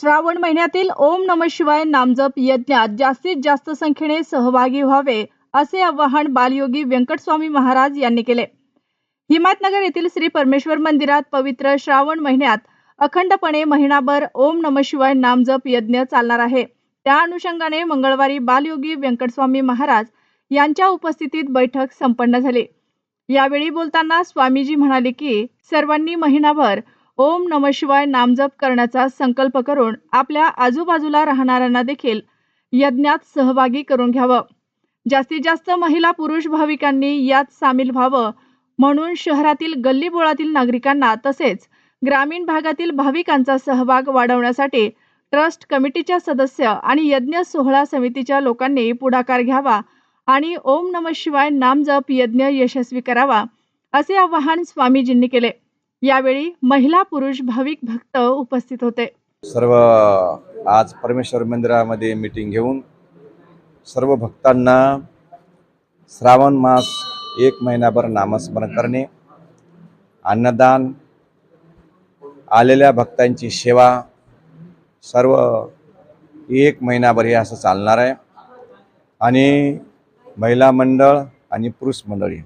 श्रावण महिन्यातील ओम नम शिवाय नामजप यज्ञात जास्तीत जास्त संख्येने सहभागी व्हावे असे आवाहन बालयोगी व्यंकटस्वामी महाराज यांनी केले. हिमायतनगर येथील श्री परमेश्वर मंदिरात पवित्र श्रावण महिन्यात अखंडपणे महिनाभर ओम नम शिवाय नामजप यज्ञ चालणार आहे. त्या अनुषंगाने मंगळवारी बालयोगी व्यंकटस्वामी महाराज यांच्या उपस्थितीत बैठक संपन्न झाली. यावेळी बोलताना स्वामीजी म्हणाले की सर्वांनी महिनाभर ओम नम शिवाय नामजप करण्याचा संकल्प करून आपल्या आजूबाजूला राहणाऱ्यांना देखील यज्ञात सहभागी करून घ्यावं. जास्तीत जास्त महिला पुरुष भाविकांनी यात सामील व्हावं म्हणून शहरातील गल्लीबोळातील नागरिकांना तसेच ग्रामीण भागातील भाविकांचा सहभाग वाढवण्यासाठी ट्रस्ट कमिटीच्या सदस्य आणि यज्ञ सोहळा समितीच्या लोकांनी पुढाकार घ्यावा आणि ओम नम शिवाय नामजप यज्ञ यशस्वी करावा असे आवाहन स्वामीजींनी केले. यावेळी महिला पुरुष भाविक भक्त उपस्थित होते. सर्व आज परमेश्वर मंदिरामध्ये मीटिंग घेऊन सर्व भक्तांना श्रावण मास एक महिनाभर नामस्मरण करणे अन्नदान आलेल्या भक्तांची सेवा सर्व एक महिनाभर हे असं चालणार आहे. आणि महिला मंडळ आणि पुरुष मंडळी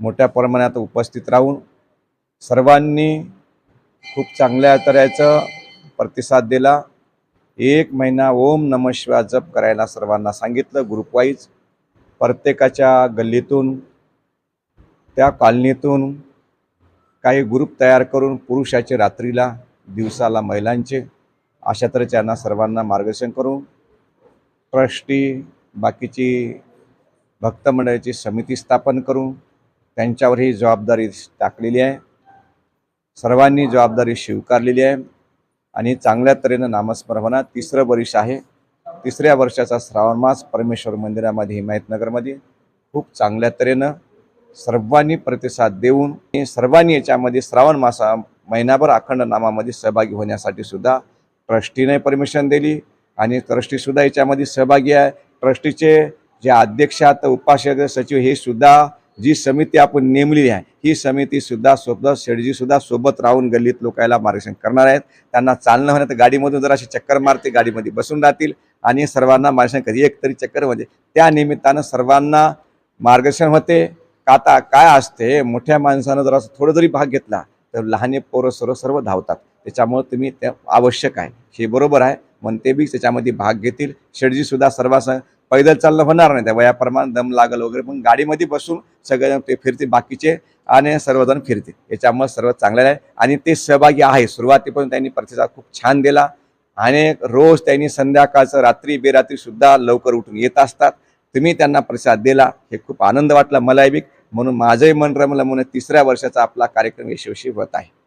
मोठ्या प्रमाणात उपस्थित राहून सर्वांनी खूप चांगल्या तऱ्हेचं प्रतिसाद दिला. एक महिना ओम नम शिवाय जप करायला सर्वांना सांगितलं ग्रुपवाईज प्रत्येकाच्या गल्लीतून त्या कॉलनीतून काही ग्रुप तयार करून पुरुषाचे रात्रीला दिवसाला महिलांचे अशा तऱ्हेचे यांना सर्वांना मार्गदर्शन करून ट्रस्टी बाकीची भक्तमंडळाची समिती स्थापन करून त्यांच्यावर ही जबाबदारी टाकलेली आहे. सर्वांनी जबाबदारी स्वीकारलेली आहे आणि चांगल्या तऱ्हेनं नामस्मरणा तिसरं वर्ष आहे. तिसऱ्या वर्षाचा श्रावण मास परमेश्वर मंदिरामध्ये हिमायतनगरमध्ये खूप चांगल्या तऱ्हेनं सर्वांनी प्रतिसाद देऊन सर्वांनी याच्यामध्ये श्रावण मासा महिनाभर अखंड नामामध्ये सहभागी होण्यासाठी सुद्धा ट्रस्टीने परमिशन दिली आणि ट्रस्टीसुद्धा याच्यामध्ये सहभागी आहे. ट्रस्टीचे जे अध्यक्ष आहेत उपाध्यक्ष सचिव हे सुद्धा जी समिती आपण नेमलेली आहे ही समितीसुद्धा सोबत शेडजीसुद्धा सोबत राहून गल्लीत लोकायला मार्गदर्शन करणार आहेत. त्यांना चालणं होण्यात गाडीमधून जर अशी चक्कर मारते गाडीमध्ये बसून राहतील आणि सर्वांना मार्गदर्शन कधी? एक तरी चक्कर म्हणजे त्या निमित्तानं सर्वांना मार्गदर्शन होते. का आता काय असते? मोठ्या माणसानं जर असं थोडं जरी भाग घेतला तर लहाने पोरं सर्व सर्व धावतात. त्याच्यामुळं तुम्ही त्या आवश्यक आहे. हे बरोबर आहे. मग ते बी त्याच्यामध्ये भाग घेतील. शेडजी सुद्धा सर्वांस पैदल चालणं होणार नाही. त्या वयाप्रमाणे दम लागल वगैरे पण गाडीमध्ये बसून सगळे ते फिरते बाकीचे आणि सर्वजण फिरते याच्यामुळे सर्व चांगलं आहे. आणि ते सहभागी आहे. सुरुवातीपासून त्यांनी प्रतिसाद खूप छान दिला. आणि रोज त्यांनी संध्याकाळचं रात्री बेरात्रीसुद्धा लवकर उठून येत असतात. तुम्ही त्यांना प्रतिसाद दिला. हे खूप आनंद वाटला मलाही बी. म्हणून माझंही मन रमलं. म्हणून तिसऱ्या वर्षाचा आपला कार्यक्रम यशस्वी होत आहे.